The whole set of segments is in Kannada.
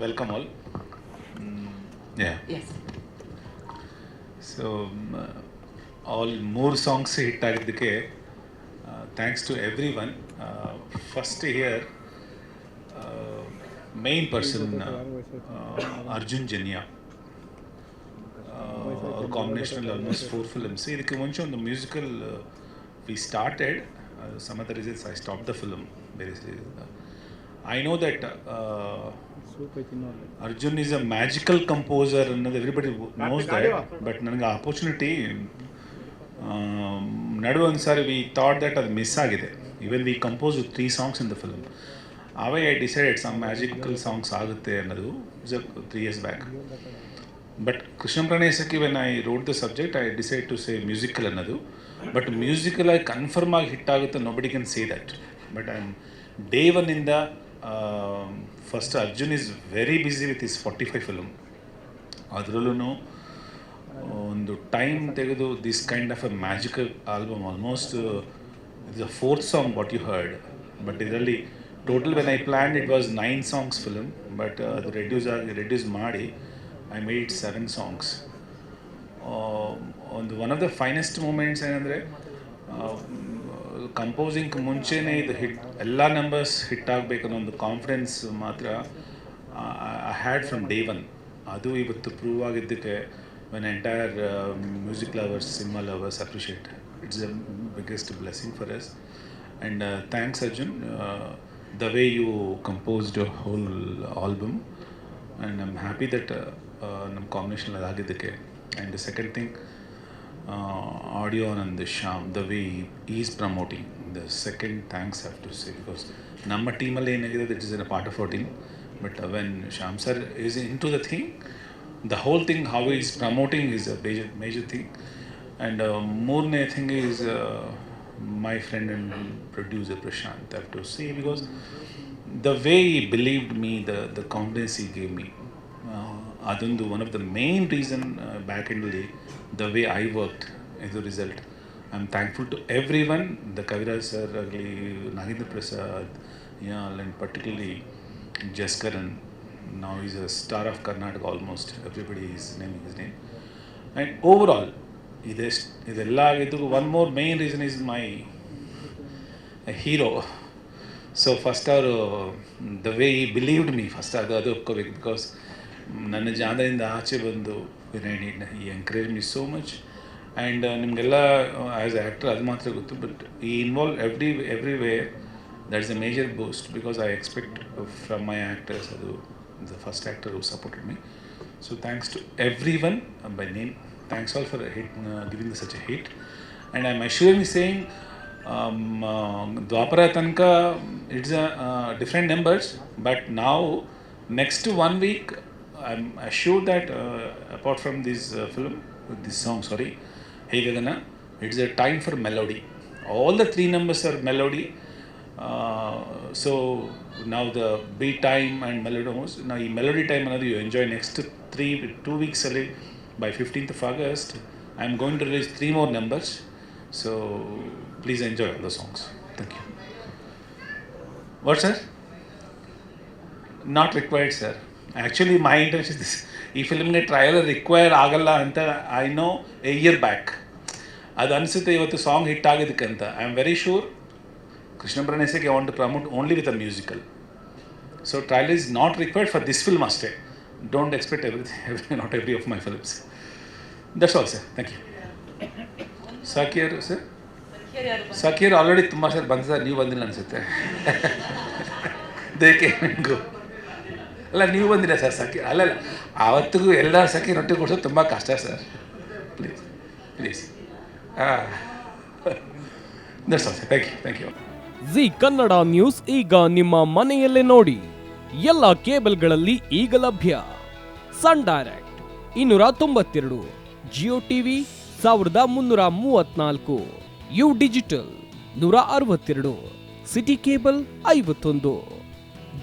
welcome all. Mm, yeah. Yes so all ಮೂರು ಸಾಂಗ್ಸ್ ಹಿಟ್ ಆಗಿದ್ದಕ್ಕೆ thanks to every one first year main person Arjun Janya ಅವ್ರ ಕಾಂಬಿನೇಷನಲ್ಲಿ ಆಲ್ಮೋಸ್ಟ್ ಫೋರ್ ಫಿಲ್ಮ್ಸ್ ಇದಕ್ಕೆ ಮುಂಚೆ ಒಂದು musical we started some of the reasons I stop the film ಬೇರೆ I know that Arjun is a magical composer ಅನ್ನೋದು ಎವ್ರಿಬಡಿ ನೋಸ್ ದಟ್ ಬಟ್ ನನಗೆ ಅಪರ್ಚುನಿಟಿ ನಡುವೆ ಒಂದು ಸಾರಿ ವಿ ಥಾಟ್ ದಟ್ ಅದು ಮಿಸ್ ಆಗಿದೆ. Even we compose three songs in the film away I decided some magical songs ಆಗುತ್ತೆ ಅನ್ನೋದು is three years back but Krishna ಪ್ರಣಯಸಕ್ಕೆ when I road the subject I decide to say musical ಅನ್ನೋದು. ಬಟ್ ಮ್ಯೂಸಿಕಲ್ ಆಗಿ ಕನ್ಫರ್ಮ್ ಆಗಿ ಹಿಟ್ ಆಗುತ್ತೆ nobody can say that but I am day ಒನ್ನಿಂದ first Arjun is very busy with is forty five film ಅದರಲ್ಲೂ ಒಂದು ಟೈಮ್ ತೆಗೆದು this kind of a magical album almost it's a fourth song what you heard but ಇದರಲ್ಲಿ total when I plan it was nine songs film but ಅದು ರೆಡ್ಯೂಸ್ ಆಗಿ ರೆಡ್ಯೂಸ್ ಮಾಡಿ ಐ ಮೇಡ್ ಸೆವೆನ್ ಸಾಂಗ್ಸ್ ಒಂದು one of the finest moments ಏನಂದರೆ ಕಂಪೋಸಿಂಗ್ ಮುಂಚೆನೇ ಇದು ಹಿಟ್ ಎಲ್ಲ ನಂಬರ್ಸ್ ಹಿಟ್ ಆಗಬೇಕನ್ನೋ ಒಂದು ಕಾನ್ಫಿಡೆನ್ಸ್ ಮಾತ್ರ I had from day one ಅದು ಇವತ್ತು ಪ್ರೂವ್ ಆಗಿದ್ದಕ್ಕೆ when entire music lovers cinema lovers appreciate it's a biggest blessing for us and thanks Arjun the way you composed whole album and I'm happy that ನಮ್ಮ ಕಾಂಬಿನೇಷನ್ ಅದಾಗಿದ್ದಕ್ಕೆ. ಆ್ಯಂಡ್ ಸೆಕೆಂಡ್ ಥಿಂಗ್ ಆಡಿಯೋ ನಂದು Shyam the way is promoting the second thanks have to say because ನಮ್ಮ ಟೀಮಲ್ಲಿ ಏನಾಗಿದೆ that is an a part of our team but when Shyam sir is into the thing the whole thing how is promoting is a major major thing and ಮೂರನೇ thing is my friend and producer Prashanth have to say because the way he believed me the the confidence he gave me ಅದೊಂದು one of the main reason back ಎಂಡಲ್ಲಿ the way I work ಇದು result I am thankful to everyone the Kaviraj sir ಆಗಲಿ Nagendra Prasad yeah and particularly Jaskaran ನಾವು is a star of Karnataka almost everybody is name is name and overall ಇದೆಷ್ಟು ಇದೆಲ್ಲ ಆಗಿದ್ದು one more main reason is my hero so first ಅವರು the way he believed me first ಅದು ಅದು ಒಪ್ಕೋಬೇಕು ಬಿಕಾಸ್ ನನ್ನ ಜಾನದಿಂದ ಆಚೆ ಬಂದು he encourage me so much and ನಿಮಗೆಲ್ಲ ಆ್ಯಸ್ ಆ್ಯಕ್ಟರ್ ಅದು ಮಾತ್ರ ಗೊತ್ತು but he involve every every way that is a major boost because I expect from my actors ಅದು the first actor who supported me so thanks to everyone by name thanks all for hit giving such a hit and I am assuredly saying Dwapara ತನಕ it's a different numbers but ನಾವು next one week I'm assured that uh, apart from this uh, film, this song, sorry, Hey Vedana, it's a time for melody. All the three numbers are melody. Uh, so now the beat time and melody almost, now melody time another you enjoy next three two weeks early by 15th of August. I'm going to release three more numbers. So please enjoy all the songs. Thank you. What sir? Not required, sir. Actually my intention this ಈ ಫಿಲ್ಮ್ಗೆ ಟ್ರಯಲ್ ರಿಕ್ವೈರ್ ಆಗಲ್ಲ ಅಂತ I know a year back ಅದು ಅನಿಸುತ್ತೆ ಇವತ್ತು ಸಾಂಗ್ ಹಿಟ್ ಅಂತ. I am very sure Krishna ಪ್ರಣೇಶಕ್ಕೆ want to promote only with a musical so trailer is not required for this film ಅಷ್ಟೇ. Don't expect every not every of my films that's all sir thank you ಸಾಕಿಯರ್ sir ಸಾಕಿಯರ್ ಆಲ್ರೆಡಿ ತುಂಬ ಸರ್ ಬಂದ ಸರ್ ನೀವು ಬಂದಿಲ್ಲ ಅನಿಸುತ್ತೆ. ದೇಕೆ ಅಲ್ಲ, ನೀವು ಬಂದಿರ ಸರ್ ಸಖಿ ಅಲ್ಲಲ್ಲ ಆವತ್ತಿಗೂ ಎಲ್ಲ ಸಖಿ ರೊಟ್ಟಿ ಕೊಡಿಸೋದು ತುಂಬ ಕಷ್ಟ ಸರ್. ಪ್ಲೀಸ್ ಪ್ಲೀಸ್ ಹಾಂ sir thank you thank you Zee Kannada news ಈಗ ನಿಮ್ಮ ಮನೆಯಲ್ಲೇ ನೋಡಿ. ಎಲ್ಲ ಕೇಬಲ್ಗಳಲ್ಲಿ ಈಗ ಲಭ್ಯ. ಸನ್ ಡೈರೆಕ್ಟ್, ಇನ್ನೂರ ತೊಂಬತ್ತೆರಡು. ಜಿಯೋ ಟಿವಿ ಸಾವಿರದ ಮುನ್ನೂರ ಮೂವತ್ನಾಲ್ಕು. ಯು ಡಿಜಿಟಲ್ ನೂರ ಅರವತ್ತೆರಡು. ಸಿಟಿ ಕೇಬಲ್ ಐವತ್ತೊಂದು.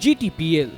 ಜಿಟಿಪಿಎಲ್